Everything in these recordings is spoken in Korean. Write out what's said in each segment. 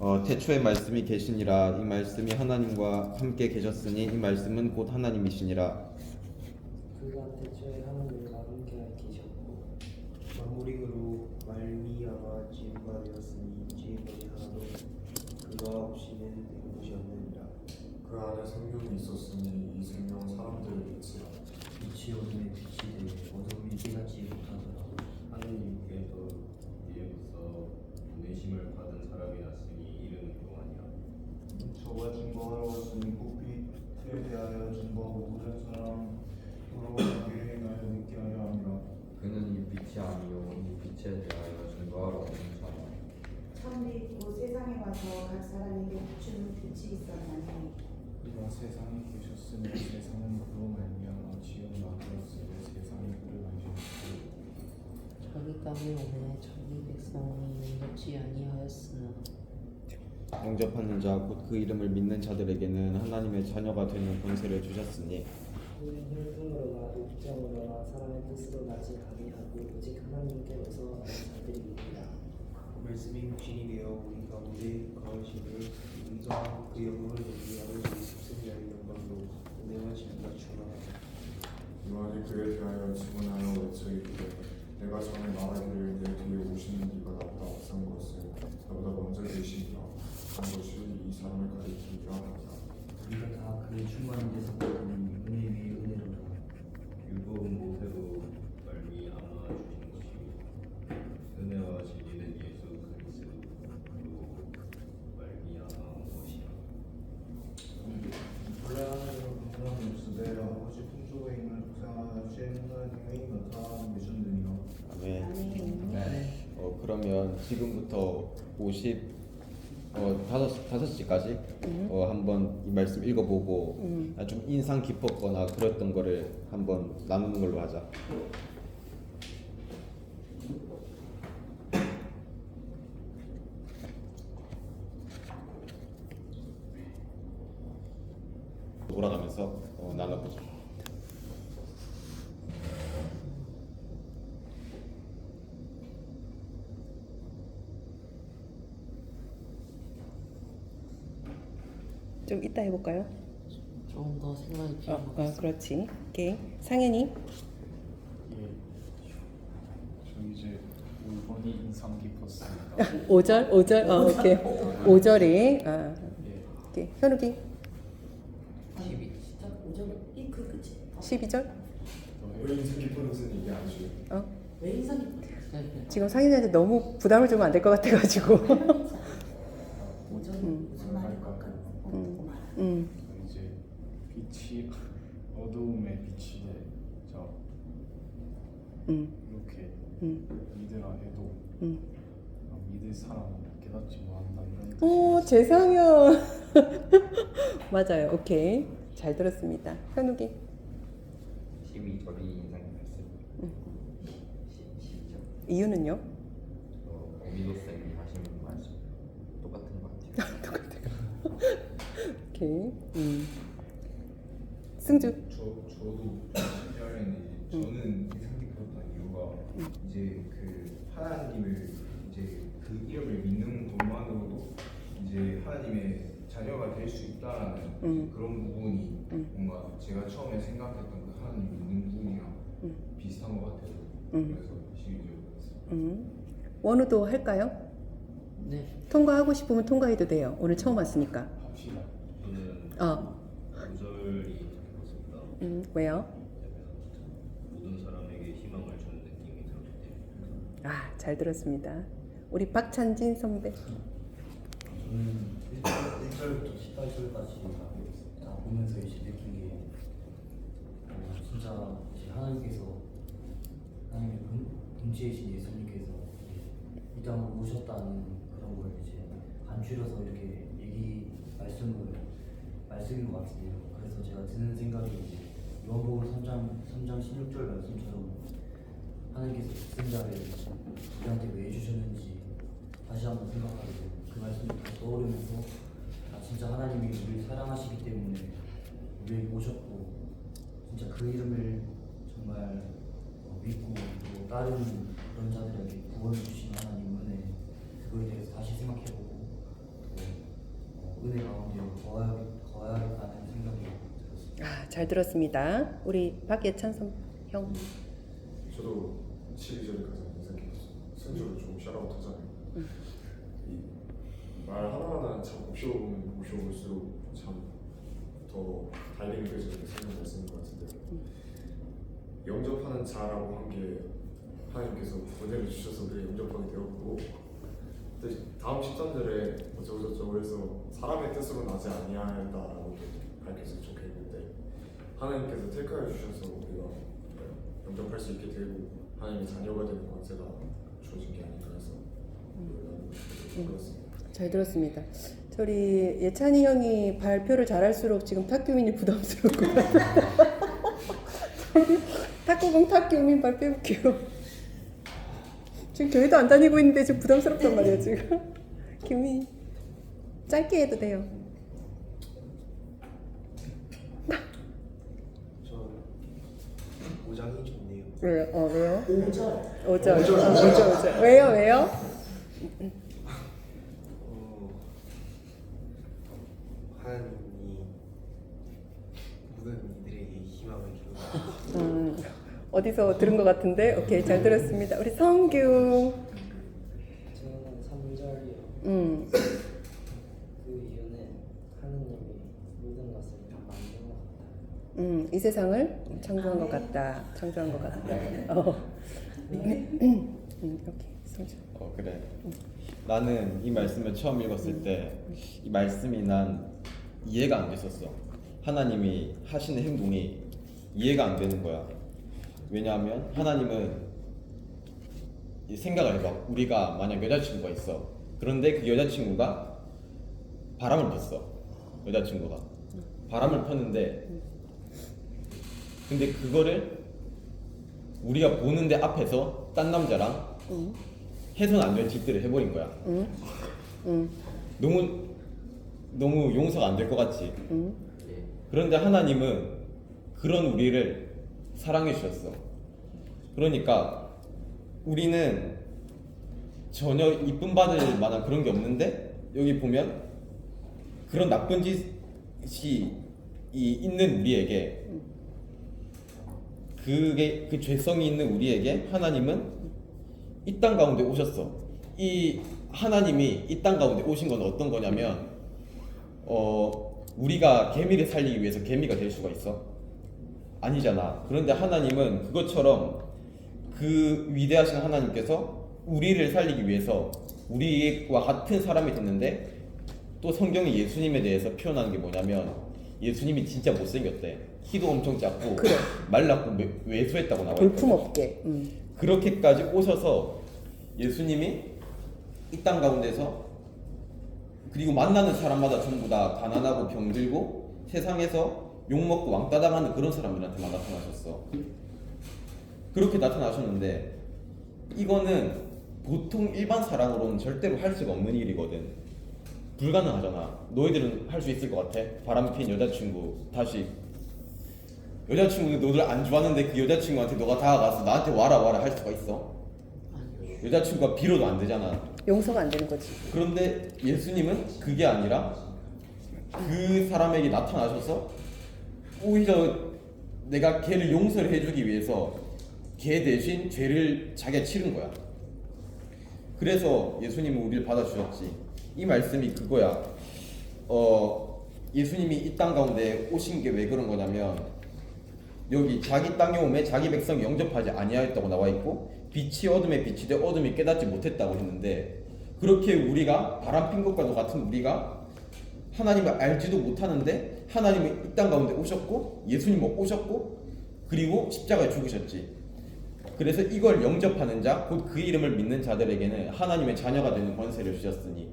어, 태초에 말씀이 계시니라. 이 말씀이 하나님과 함께 계셨으니 이 말씀은 곧 하나님이시니라. 그가 태초에 하나님과 함께 계셨고 만물이로 말미암아 지음바 되었으니 지음이 하나도 그가 없이는 된 것이 없느니라. 그 안에 생명이 있었으니 이 생명 사람들의 빛이라. 빛이 어둠에 빛이 되 어둠이 깨닫지 못하더라. 하느님께서 이에서 보내심을 받은 사람이 났으니 저와 증거하러 왔으니 꼭 빛에 대하여 증거하고 모든 사람으로 자기를 행하여 믿게 하려 함이라. 그는 이 빛이 아니요 이 빛에 대하여 증거하러 오는 자라 처음에 곧 세상에 와서 각 사람에게 비추는 빛이 있었나니. 이가 세상에 계셨으니 세상은 그로 말미암아 지음바 되었으니 세상이 그를 안식했고. 자기 땅에 오매 자기 백성이 용납지 아니하였으나 영접하는 자 곧 그 이름을 믿는 자들에게는 하나님의 자녀가 되는 권세를 주셨으니 우리는 혈통으로나 육정으로나 사람의 뜻으로 나지 아니하고 오직 하나님께로서 나는 자들이니라 말씀이 육신이 되어 우리 가운데 거하심을 우리가 그 영광을 아버 그러면 지금부터 50 어, 다섯 다섯 시까지 어, 한번 이 말씀 읽어보고 아, 좀 인상 깊었거나 그랬던 거를 한번 나누는 걸로 하자. 돌아가면서 어, 나눠보자. 좀 이따 해볼까요? 조금 더 생각이 어, 필요한 것어 같습니다. 그렇지. 오케이. 상현이. 예. 저 이제 5번이 인상 깊었습니다 5절, 5절, 어, 오케이. 5절에, 아, 예. 오케이. 현욱이 12 진짜 5절 이그 끝이 12절. 왜 인생 깊은 것은 이게 아니지 어, 왜 인상이 지금 상현이한테 너무 부담을 주면 안 될 것 같아가지고. 음. 음, 이제 빛이 어두움에 빛이 되자 음, 이렇게 음, 믿으라 해도 음. 아, 믿을 사람은 깨닫지 못한다 이런 오, 재상현. 맞아요. 오케이. 잘 들었습니다. 현욱이. 12절이 인상 깊었습니다 12절 이유는요? 어, 어미노쌤이 하시는 말씀 똑같은 것 같아요 오케이. 음. 승주. 저 저도 신기하는 게 저는 깊었던 이유가 이제 그 하나님을 이제 그 이름을 믿는 것만으로도 이제 하나님의 자녀가 될 수 있다라는 음. 그런 부분이 음. 뭔가 제가 처음에 생각했던 그 하나님 믿는 부분이랑 음. 비슷한 것 같아서 음. 그래서 시기적이었어요. 음. 원우도 할까요? 네 통과하고 싶으면 통과해도 돼요. 오늘 처음 왔으니까. 합시다 어. 음, 왜요? 모든 사람에게 희망을 주는 느낌이 들었기 때문에. 아, 잘 들었습니다. 우리 박찬진 선배. 저는 1절부터 18절까지 다 보면서 이제 느낀 게 어, 진짜 이제 하나님께서 하나님의 금, 금치이신 예수님께서 이제 이 땅으로 오셨다는 그런 걸 이제 간추려서 이렇게 얘기 말씀을 말씀인 것 같은데요. 그래서 제가 드는 생각이 이제 요한복음 3장 3장 16절 말씀처럼 하나님께서 독생자를 우리한테 왜 주셨는지 다시 한번 생각하게 되고 그 말씀이 다시 떠오르면서 아, 진짜 하나님이 우리를 사랑하시기 때문에 우리에게 오셨고 진짜 그 이름을 정말 어, 믿고 또 다른 그런 자들에게 구원을 주신 하나님 은혜 그거에 대해서 다시 생각해보고 또 은혜 가운데 거하, 거하겠다는 생각이 들었습니다. 아, 잘 들었습니다. 우리 박예찬 선 형. 저도 12절이 가장 인상 깊었어요. 승주를 조금 샤라웃 하자면 이말 하나하나 참 곱씹어보면 곱씹어볼수록 참더 달리 느껴지는 생각을 말씀인 것 같은데 영접하는 자라고 한 게 하나님께서 은혜를 주셔서 그게 영접하게 되었고 근데 다음 13절에 어쩌고저쩌고 해서 사람의 뜻으로 나지 아니하였다라고 밝혀서 적혀 있는데 하나님께서 택하여 주셔서 우리가 영접할 수 있게 되고 하나님의 자녀가 되는 권세가 주어진 게 아닌가 해서 그렇습니다. 잘 들었습니다. 저리 예찬이 형이 발표를 잘할수록 지금 탁규민이 부담스럽고요. 탁구공 탁규민 발표해볼게요. 지금 교회도 안 다니고 있는데 지금 부담스럽단 말이야 지금. 규민 짧게 해도 돼요. 저 오장이 좋네요. 왜요? 어 왜요? 5절. 오절. 오절. 오절. 오절. 왜요? 왜요? 어, 하나님이 모든 이들에게 희망을 주는 음, 어디서 들은 것 같은데 오케이 잘 들었습니다. 우리 성규. 저는 3절이요. 음. 음, 이 세상을 창조한 것 같다. 창조한 것 같다. 어. 음. 어 그래. 나는 이 말씀을 처음 읽었을 때 이 말씀이 난 이해가 안 됐었어. 하나님이 하시는 행동이 이해가 안 되는 거야. 왜냐하면 하나님은 이 생각을 해봐. 우리가 만약 여자친구가 있어. 그런데 그 여자친구가 바람을 폈어. 여자친구가 바람을 폈는데 근데 그거를 우리가 보는데 앞에서 딴 남자랑 음, 해서는 안될 짓들을 해버린 거야. 너무 너무 용서가 안 될 것 같지. 음. 그런데 하나님은 그런 우리를 사랑해 주셨어. 그러니까 우리는 전혀 이쁨 받을 만한 그런 게 없는데 여기 보면 그런 나쁜 짓이 이 있는 우리에게 그게 그 죄성이 있는 우리에게 하나님은 이 땅 가운데 오셨어. 이 하나님이 이 땅 가운데 오신 건 어떤 거냐면 어 우리가 개미를 살리기 위해서 개미가 될 수가 있어? 아니잖아. 그런데 하나님은 그것처럼 그 위대하신 하나님께서 우리를 살리기 위해서 우리와 같은 사람이 됐는데 또 성경이 예수님에 대해서 표현하는 게 뭐냐면 예수님이 진짜 못생겼대. 키도 엄청 작고 그래. 말랐고 외- 외소했다고 나와 있거든. 볼품없게. 음. 그렇게까지 오셔서 예수님이 이 땅 가운데서 그리고 만나는 사람마다 전부 다 가난하고 병들고 세상에서 욕먹고 왕따 당하는 그런 사람들한테만 나타나셨어. 그렇게 나타나셨는데 이거는 보통 일반 사람으로는 절대로 할 수가 없는 일이거든. 불가능하잖아. 너희들은 할 수 있을 것 같아? 바람 핀 여자친구 다시 여자친구는 너를 안 좋아하는데 그 여자친구한테 너가 다가가서 나한테 와라 와라 할 수가 있어? 여자친구가 빌어도 안 되잖아. 용서가 안 되는 거지. 그런데 예수님은 그게 아니라 그 사람에게 나타나셔서 오히려 내가 걔를 용서를 해주기 위해서 걔 대신 죄를 자기가 치른 거야. 그래서 예수님은 우리를 받아주셨지. 이 말씀이 그거야. 어, 예수님이 이 땅 가운데 오신 게 왜 그런 거냐면 여기 자기 땅에 오매 자기 백성 영접하지 아니하였다고 나와 있고 빛이 어둠에 빛이 되 어둠이 깨닫지 못했다고 했는데 그렇게 우리가 바람 핀 것과도 같은 우리가 하나님을 알지도 못하는데 하나님이 이 땅 가운데 오셨고 예수님은 오셨고 그리고 십자가에 죽으셨지. 그래서 이걸 영접하는 자, 곧 그 이름을 믿는 자들에게는 하나님의 자녀가 되는 권세를 주셨으니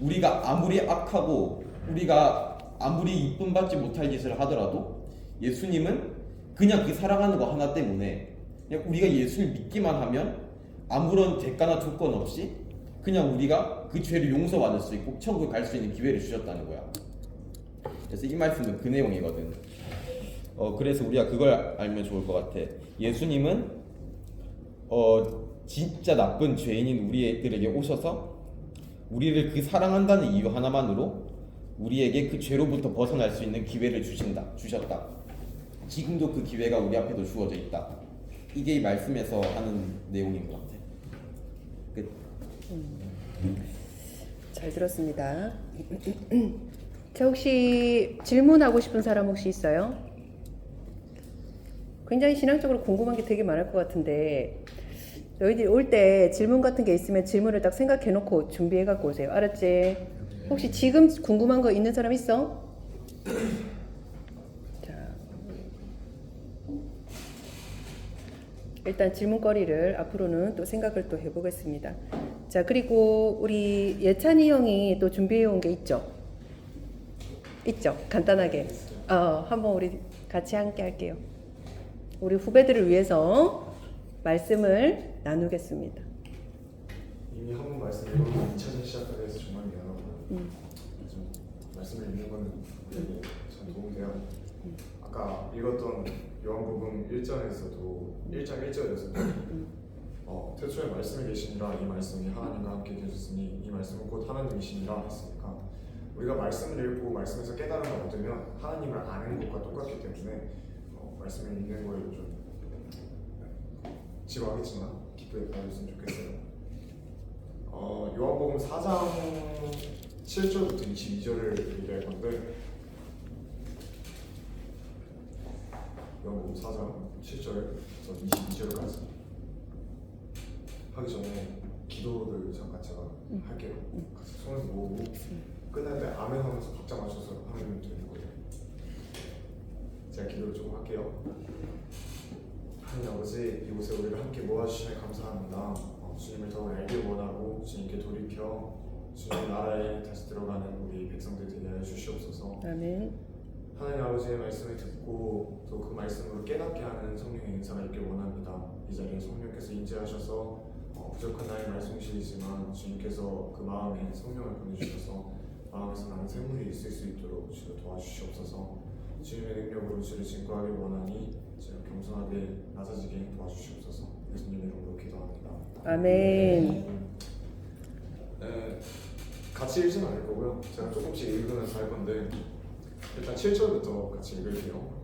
우리가 아무리 악하고 우리가 아무리 이쁨 받지 못할 짓을 하더라도 예수님은 그냥 그 사랑하는 거 하나 때문에 그냥 우리가 예수를 믿기만 하면 아무런 대가나 조건 없이 그냥 우리가 그 죄를 용서받을 수 있고 천국에 갈 수 있는 기회를 주셨다는 거야. 그래서 이 말씀은 그 내용이거든. 어 그래서 우리가 그걸 알면 좋을 것 같아. 예수님은 어 진짜 나쁜 죄인인 우리들에게 오셔서 우리를 그 사랑한다는 이유 하나만으로 우리에게 그 죄로부터 벗어날 수 있는 기회를 주신다 주셨다. 지금도 그 기회가 우리 앞에도 주어져 있다. 이게 이 말씀에서 하는 내용인 것 같아요. 끝. 잘 들었습니다. 자, 혹시 질문하고 싶은 사람 혹시 있어요? 굉장히 신앙적으로 궁금한 게 되게 많을 것 같은데 너희들이 올 때 질문 같은 게 있으면 질문을 딱 생각해 놓고 준비해 갖고 오세요. 알았지? 혹시 지금 궁금한 거 있는 사람 있어? 자. 일단 질문거리를 앞으로는 또 생각을 또 해보겠습니다. 자, 그리고 우리 예찬이 형이 또 준비해 온 게 있죠? 있죠? 간단하게. 어, 한번 우리 같이 함께 할게요. 우리 후배들을 위해서 말씀을 나누겠습니다. 이미 한 번 말씀 읽었고 2차전 시작하게 해서 정말 미안하고요. 음. 좀 말씀을 읽는 거는 참 도움이 돼요. 아까 읽었던 요한복음 1장에서도 1장 1절에서도 어, 태초에 말씀이 계시니라 이 말씀이 하나님과 함께 계셨으니 이 말씀은 곧 하나님이시니라 했으니까. 우리가 말씀을 읽고 말씀에서 깨달음을 얻으면 하나님을 아는 것과 똑같기 때문에 어, 말씀을 읽는 거에 좀 지루하겠지만 기쁘게 받아줬으면 좋겠어요. 어, 요한복음 4장 7절부터 22절을 얘기할 건데 요한복음 4장 7절에서 22절까지 하기 전에 기도를 잠깐 제가 할게요. 같이 손을 모으고 끝날 때 아멘 하면서 박자 맞춰서 하면 되는 거예요. 제가 기도를 조금 할게요. 하나님 아버지 이곳에 우리를 함께 모아주시면 감사합니다. 어, 주님을 더욱 알길 원하고 주님께 돌이켜 주님 나라에 다시 들어가는 우리 백성들 되게 하여 주시옵소서. 아멘. 하나님 아버지의 말씀을 듣고 또 그 말씀으로 깨닫게 하는 성령의 인사가 있길 원합니다. 이 자리에 성령께서 인재하셔서 어, 부족한 나의 말씀실이지만 주님께서 그 마음에 성령을 보내주셔서 마음에서 나는 샘물이 있을 수 있도록 주를 도와주시옵소서. 주님의 능력으로 주를 증거하길 원하니 주를 겸손하게 낮아지게 도와주시옵소서. 예수님의 이름으로 기도합니다. 아멘. 네, 같이 읽지는 않을 거고요. 제가 조금씩 읽으면서 할 건데 일단 7절부터 같이 읽을게요.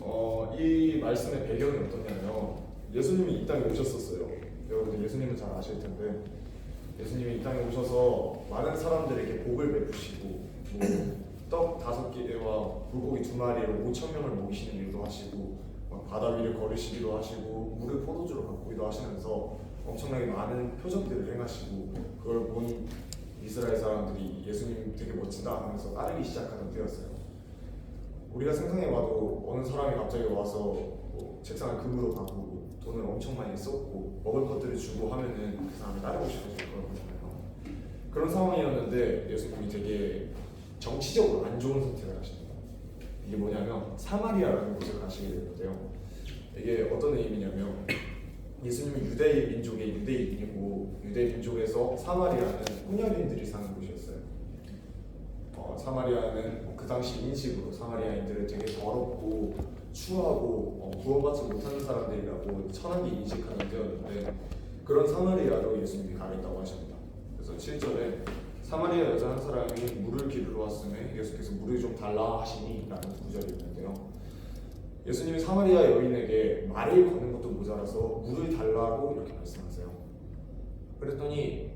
어, 이 말씀의 배경이 어떠냐면 예수님이 이 땅에 오셨었어요. 여러분들 예수님은 잘 아실 텐데 예수님이 이 땅에 오셔서 많은 사람들에게 복을 베푸시고 뭐 떡 다섯 개와 물고기 두 마리로 5천 명을 먹이시는 일도 하시고 막 바다 위를 걸으시기도 하시고 물을 포도주로 바꾸기도 하시면서 엄청나게 많은 표적들을 행하시고 그걸 본 이스라엘 사람들이 예수님 되게 멋지다 하면서 따르기 시작하던 때였어요. 우리가 상상해봐도 어느 사람이 갑자기 와서 뭐 책상을 금으로 바꾸고 돈을 엄청 많이 썼고 먹을 것들을 주고 하면은 그 사람이 따르고 싶어질 거거든요. 그런 상황이었는데 예수님이 되게 정치적으로 안 좋은 선택을 하십니다. 이게 뭐냐면 사마리아라는 곳을 가시게 되는데요. 이게 어떤 의미냐면 예수님은 유대 민족의 유대인이고 유대 민족에서 사마리아는 혼혈인들이 사는 곳이었어요. 어, 사마리아는 그 당시 인식으로 사마리아인들을 되게 더럽고 추하고 어, 구원받지 못하는 사람들이라고 천하게 인식하는 때였는데 그런 사마리아로 예수님이 가겠다고 하십니다. 그래서 7절에 사마리아 여자 한 사람이 물을 기르러 왔음에 예수께서 물을 좀 달라 하시니 라는 구절이 있는데요. 예수님이 사마리아 여인에게 말을 거는 것도 모자라서 물을 달라고 이렇게 말씀하세요. 그랬더니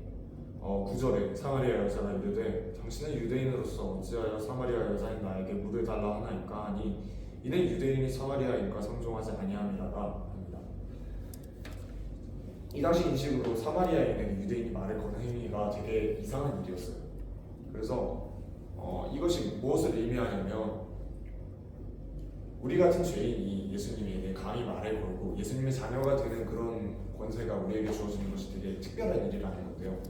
어, 9절에 사마리아 여자가 이르되 당신은 유대인으로서 어찌하여 사마리아 여자인 나에게 물을 달라 하나이까 하니 이는 유대인이 사마리아인과 상종하지 아니함이라가 합니다. 이 당시 인식으로 사마리아인에게 유대인이 말을 거는 행위가 되게 이상한 일이었어요. 그래서 어, 이것이 무엇을 의미하냐면 우리 같은 죄인이 예수님에게 감히 말을 걸고 예수님의 자녀가 되는 그런 권세가 우리에게 주어지는 것이 되게 특별한 일이라는 건데요.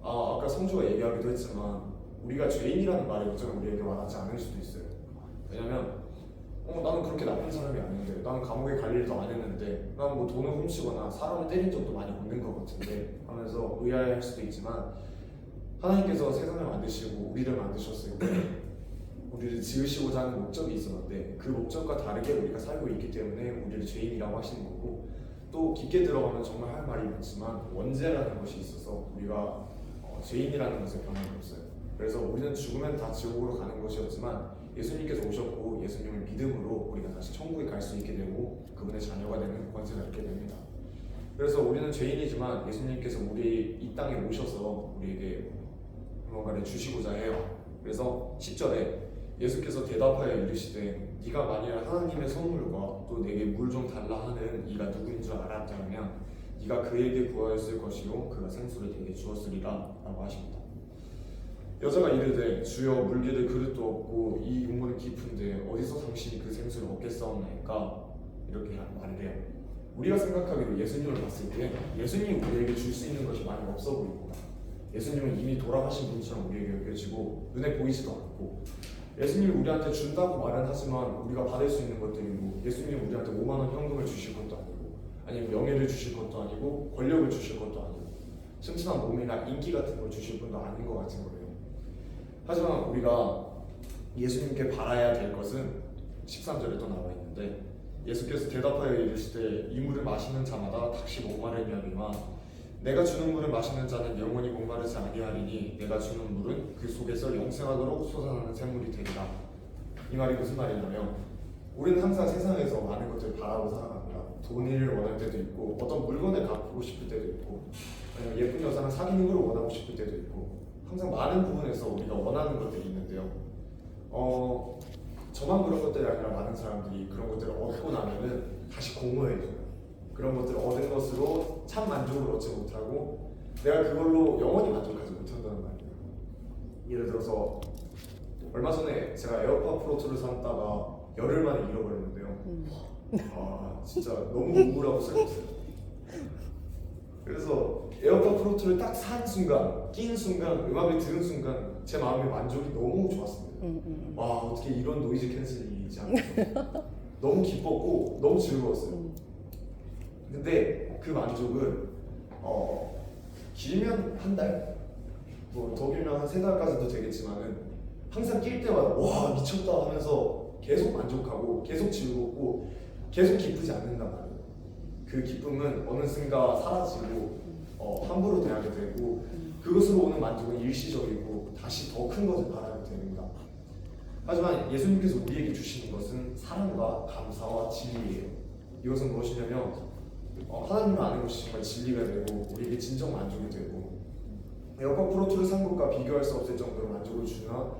아, 아까 성주가 얘기하기도 했지만 우리가 죄인이라는 말이 어쩌면 우리에게 와닿지 않을 수도 있어요. 왜냐면 어, 나는 그렇게 나쁜 사람이 아닌데 나는 감옥에 갈 일도 안 했는데 나는 뭐 돈을 훔치거나 사람을 때린 적도 많이 없는 것 같은데 하면서 의아해할 수도 있지만 하나님께서 세상을 만드시고 우리를 만드셨을 때 우리를 지으시고자 하는 목적이 있었는데 그 목적과 다르게 우리가 살고 있기 때문에 우리를 죄인이라고 하시는 거고 또 깊게 들어가면 정말 할 말이 많지만 원죄라는 것이 있어서 우리가 어, 죄인이라는 것에 변함이 없어요. 그래서 우리는 죽으면 다 지옥으로 가는 것이었지만 예수님께서 오셨고 예수님을 믿음으로 우리가 다시 천국에 갈 수 있게 되고 그분의 자녀가 되는 권세가 있게 됩니다. 그래서 우리는 죄인이지만 예수님께서 우리 이 땅에 오셔서 우리에게 무언가를 주시고자 해요. 그래서 10절에 예수께서 대답하여 이르시되 네가 만일 하나님의 선물과 또 내게 물 좀 달라 하는 이가 누구인 줄 알았다면 네가 그에게 구하였을 것이요 그가 생수를 내게 주었으리라 라고 하십니다. 여자가 이르되 주여 물기를 그릇도 없고 이 용문은 깊은데 어디서 당신이 그 생수를 얻겠사옵나이까 이렇게 말을 해요. 우리가 생각하기로 예수님을 봤을 때 예수님이 우리에게 줄 수 있는 것이 많이 없어 보입니다. 예수님은 이미 돌아가신 분처럼 우리에게 여겨지고 눈에 보이지도 않고 예수님이 우리한테 준다고 말은 하지만 우리가 받을 수 있는 것들이고 예수님이 우리한테 5만 원 현금을 주실 것도 아니고 아니면 명예를 주실 것도 아니고 권력을 주실 것도 아니고 튼튼한 몸이나 인기 같은 걸 주실 분도 아닌 것 같은 거예요. 하지만 우리가 예수님께 바라야 될 것은 13절에 또 나와 있는데 예수께서 대답하여 이르시되 이 물을 마시는 자마다 다시 목마르냐니와 내가 주는 물을 마시는 자는 영원히 목마르지 아니하리니 내가 주는 물은 그 속에서 영생하도록 솟아나는 샘물이 되리라. 이 말이 무슨 말이냐면 우리는 항상 세상에서 많은 것들을 바라고 살아갑니다. 돈을 원할 때도 있고 어떤 물건을 갖고 싶을 때도 있고 아니면 예쁜 여자랑 사귀는 걸 원하고 싶을 때도 있고 항상 많은 부분에서 우리가 원하는 것들이 있는데요 어 저만 그런 것들이 아니라 많은 사람들이 그런 것들을 얻고 나면은 다시 공허해져요. 그런 것들을 얻은 것으로 참 만족을 얻지 못하고 내가 그걸로 영원히 만족하지 못한다는 말이에요. 예를 들어서 얼마 전에 제가 에어팟 프로2를 샀다가 열흘 만에 잃어버렸는데요. 아 진짜 너무 우울하고 슬펐어요. 그래서 에어팟 프로2를 딱 산 순간, 낀 순간, 음악을 들은 순간 제 마음의 만족이 너무 좋았습니다. 음, 음, 와 어떻게 이런 노이즈 캔슬링이 있지 않나 너무 기뻤고 너무 즐거웠어요 음. 근데 그 만족은 어 길면 한 달? 뭐더 길면 한 세 달까지도 되겠지만은 항상 낄 때마다 와 미쳤다 하면서 계속 만족하고 계속 즐겁고 계속 기쁘지 않는단 말이에요 그 기쁨은 어느 순간 사라지고 어, 함부로 대하게 되고 그것으로 오는 만족은 일시적이고 다시 더 큰 것을 바라게 됩니다. 하지만 예수님께서 우리에게 주시는 것은 사랑과 감사와 진리예요. 이것은 무엇이냐면 어, 하나님을 아는 것이 정말 진리가 되고 우리에게 진정 만족이 되고 에어컨 프로2를 산 것과 비교할 수 없을 정도로 만족을 주나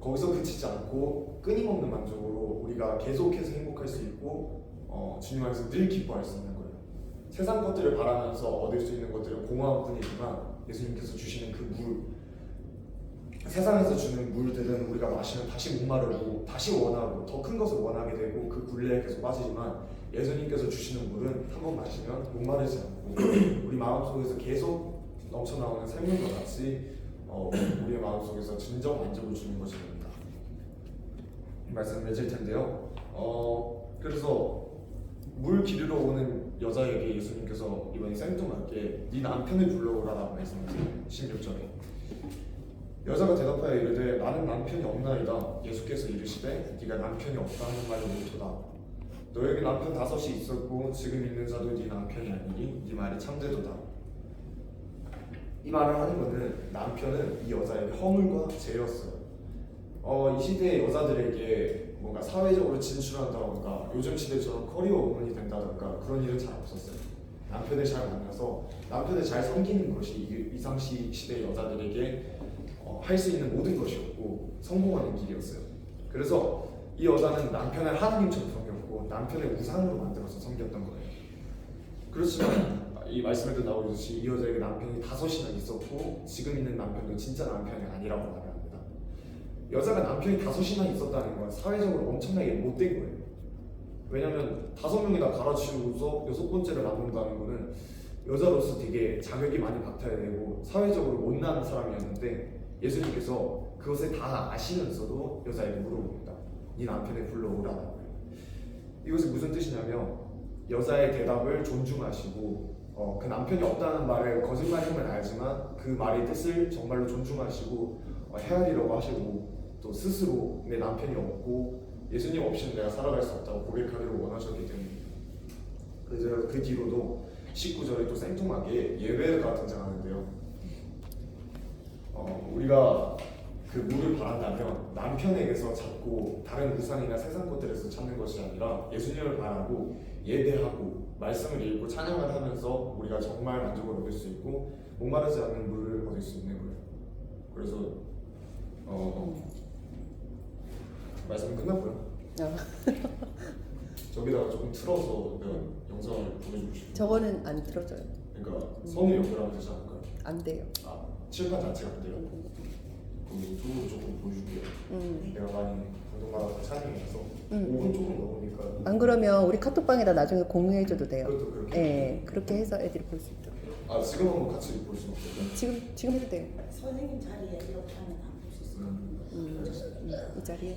거기서 그치지 않고 끊임없는 만족으로 우리가 계속해서 행복할 수 있고 어, 주님 안에서 늘 기뻐할 수 있는. 세상 것들을 바라면서 얻을 수 있는 것들은 공허한 뿐이지만 예수님께서 주시는 그 물, 세상에서 주는 물들은 우리가 마시면 다시 목마르고 다시 원하고 더 큰 것을 원하게 되고 그 굴레에 계속 빠지지만 예수님께서 주시는 물은 한 번 마시면 목마르지 않고 우리 마음속에서 계속 넘쳐나오는 생명과 같이 어, 우리의 마음속에서 진정 만족을 주는. 이 말씀을 맺을 텐데요. 어, 그래서 물 기르러 오는 여자에게 예수님께서 이번에 생뚱맞게 네 남편을 불러오라라고 말씀하세요. 16절에 여자가 대답하여 이르되 나는 남편이 없나이다. 예수께서 이르시되 네가 남편이 없다 하는 말이 옳도다. 너에게 남편 다섯이 있었고 지금 있는 자도 네 남편이 아니니 네 말이 참되도다. 이 말을 하는 것은 남편은 이 여자에게 허물과 죄였어요. 어, 이 시대의 여자들에게 뭔가 사회적으로 진출한다던가 요즘 시대처럼 커리어 우먼이 된다던가 그런 일은 잘 없었어요. 남편을 잘 만나서 남편을 잘 섬기는 것이 이- 이상시 시대 여자들에게 어, 할수 있는 모든 것이었고 성공하는 길이었어요. 그래서 이 여자는 남편을 하나님처럼 섬겼고 남편의 우상으로 만들어서 섬겼던 거예요. 그렇지만 이 말씀에도 나오듯이 이 여자에게 남편이 다섯이나 있었고 지금 있는 남편도 진짜 남편이 아니라고 말합니다. 여자가 남편이 다섯이나 있었다는 건 사회적으로 엄청나게 못된 거예요. 왜냐면 다섯 명이나 갈아치우고서 여섯 번째를 낳는다는 거는 여자로서 되게 자격이 많이 받아야 되고 사회적으로 못난 사람이었는데 예수님께서 그것을 다 아시면서도 여자에게 물어봅니다. 네 남편을 불러오라는 거예요. 이것이 무슨 뜻이냐면 여자의 대답을 존중하시고 어, 그 남편이 없다는 말을 거짓말임을 알지만 그 말의 뜻을 정말로 존중하시고 어, 헤아리려고 하시고 또 스스로 내 남편이 없고 예수님 없이는 내가 살아갈 수 없다고 고백하기를 원하셨기 때문입니다. 그래서 그 뒤로도 19절에 또 생뚱하게 예배가 등장하는데요. 어, 우리가 그 물을 바란다면 남편에게서 찾고 다른 우상이나 세상 것들에서 찾는 것이 아니라 예수님을 바라고 예배하고 말씀을 읽고 찬양을 하면서 우리가 정말 만족을 얻을 수 있고 목마르지 않는 물을 얻을 수 있는 거예요. 그래서 어 말씀 끝났고요. 어, 저기다가 조금 틀어서 내가 영상을 보내주고 싶어요. 저거는 안 틀어져요. 그러니까 선을 연결하면 되지 않을까요? 안 돼요. 아 칠판 자체가 안 돼요. 그럼 유튜브로 조금 보여줄게요. 음. 내가 많이 방송마다 찬양해서 음. 5분 조금 넘으니까 안 그러면 우리 카톡방에다 나중에 공유해줘도 돼요. 그것도 그렇게 예, 그렇게 해서 애들이 볼 수 있도록. 아 지금 한번 같이 볼 수는 없어요. 지금 지금 해도 돼요. 선생님 자리에 이렇게 하면 안볼수 있어요. 음, 음, 이 자리에.